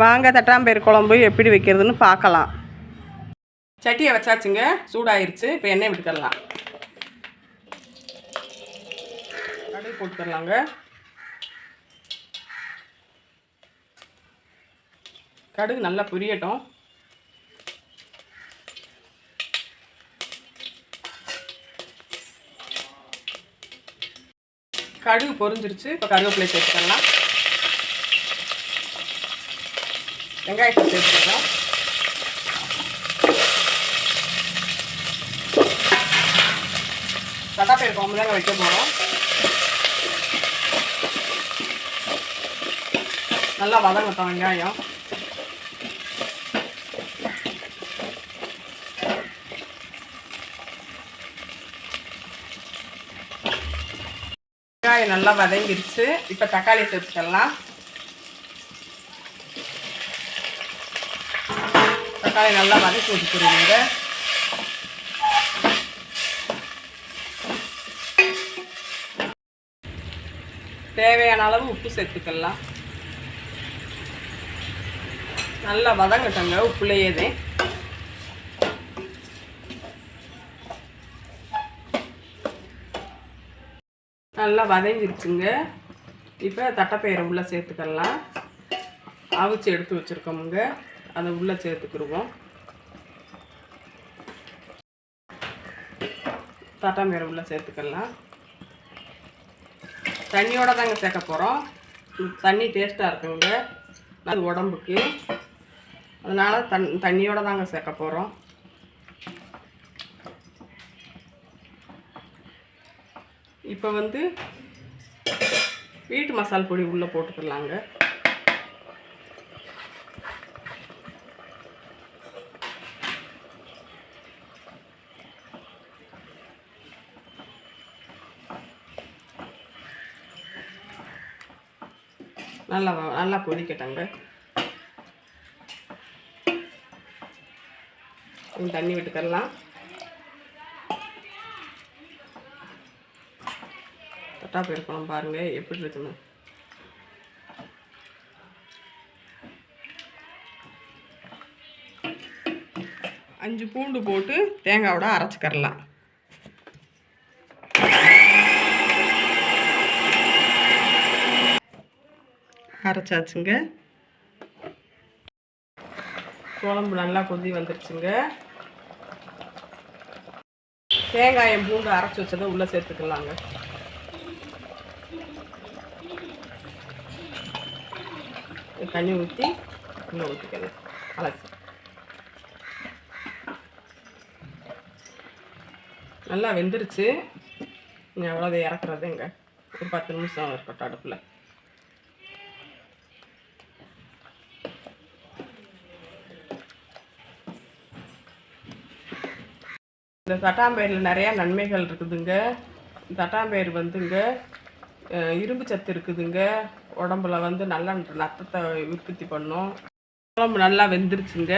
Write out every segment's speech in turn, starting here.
வாங்க தட்டாம்பேர் குழம்பு எப்படி வைக்கிறதுன்னு பார்க்கலாம். சட்டியை வச்சாச்சுங்க சூடாயிருச்சு இப்போ எண்ணெய் விட்டுக்கலாம் கடுகு போட்டுக்கலாங்க கடுகு நல்லா புரியட்டும். கடுகு பொரிஞ்சிருச்சு இப்போ கருவேப்பிலை சேர்த்துக்கலாம். வெங்காயத்தை சேர்த்துக்கலாம் தட்டாப்பயிர் குழம்பு தாங்க வைக்க போகிறோம் நல்லா வதங்கட்டும் வெங்காயம். வெங்காயம் நல்லா வதங்கிடுச்சு இப்போ தக்காளி சேர்த்துக்கலாம் தக்காளி நல்லா வதக்கி விட்டுருவீங்க தேவையான அளவு உப்பு சேர்த்துக்கலாம். நல்லா வதங்கட்டங்க உப்புலையேதே. நல்லா வதங்கிருச்சுங்க. இப்போ தட்டைப்பயிரை உள்ளே சேர்த்துக்கலாம். அவிச்சு எடுத்து வச்சுருக்கோமுங்க. அதை உள்ளே சேர்த்துக்கிடுவோம். தட்டாம்பயிரை உள்ளே சேர்த்துக்கலாம். தண்ணியோட தாங்க சேர்க்க போகிறோம் தண்ணி டேஸ்ட்டாக இருக்குங்க அது உடம்புக்கு. அதனால் தண் தண்ணியோட தாங்க சேர்க்க போகிறோம் இப்போ வந்து வீட்டு மசால் பொடி உள்ளே போட்டுக்கலாங்க. நல்லா நல்லா கொதிக்கட்டங்க. தண்ணி விட்டுக்கலாம் தட்டா போயிருக்கணும் பாருங்க எப்படி இருக்குன்னு. அஞ்சு பூண்டு போட்டு தேங்காவோட அரைச்சிக்கரலாம் அரைச்சாச்சுங்க. குழம்பு நல்லா கொதி வந்துருச்சுங்க. தேங்காயம் பூண்டு அரைச்சி வச்சதை உள்ளே சேர்த்துக்கலாங்க. தண்ணி ஊற்றி உள்ளே ஊற்றிக்கலாம் அலசி. நல்லா வெந்துருச்சு. இனி அவ்வளோதை இறக்குறதுங்க. ஒரு பத்து நிமிஷம் இருக்கட்டும் அடுப்பில். இந்த தட்டாம்பயிரில் நிறையா நன்மைகள் இருக்குதுங்க. தட்டாம்பயிர் வந்துங்க இரும்பு சத்து இருக்குதுங்க. உடம்புல வந்து நல்லா ரத்தத்தை உற்பத்தி பண்ணும். குழம்பு நல்லா வெந்துருச்சுங்க.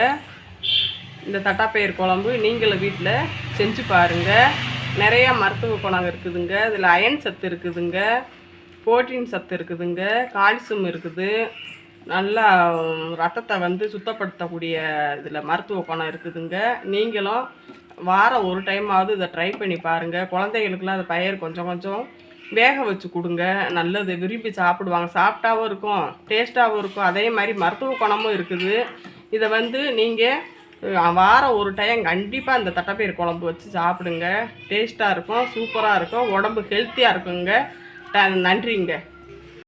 இந்த தட்டாப்பயிர் குழம்பு நீங்களும் வீட்டில் செஞ்சு பாருங்கள் நிறையா மருத்துவ குணம் இருக்குதுங்க. இதில் அயன் சத்து இருக்குதுங்க. புரோட்டீன் சத்து இருக்குதுங்க. கால்சியம் இருக்குது. நல்லா ரத்தத்தை வந்து சுத்தப்படுத்தக்கூடிய இதில் மருத்துவ குணம் இருக்குதுங்க. நீங்களும் வாரம் ஒரு டைமாவது இதை ட்ரை பண்ணி பாருங்கள் குழந்தைகளுக்குலாம் அந்த பயிர் கொஞ்சம் கொஞ்சம் வேக வச்சு கொடுங்க. நல்லது. விரும்பி சாப்பிடுவாங்க. சாப்பிட்டாவும் இருக்கும். டேஸ்ட்டாகவும் இருக்கும். அதே மாதிரி மருத்துவ குணமும் இருக்குது. இதை வந்து நீங்கள் வாரம் ஒரு டைம் கண்டிப்பாக இந்த தட்டைப்பயிர் குழம்பு வச்சு சாப்பிடுங்க. டேஸ்ட்டாக இருக்கும். சூப்பராக இருக்கும். உடம்பு ஹெல்த்தியாக இருக்குங்க. ட- நன்றிங்க.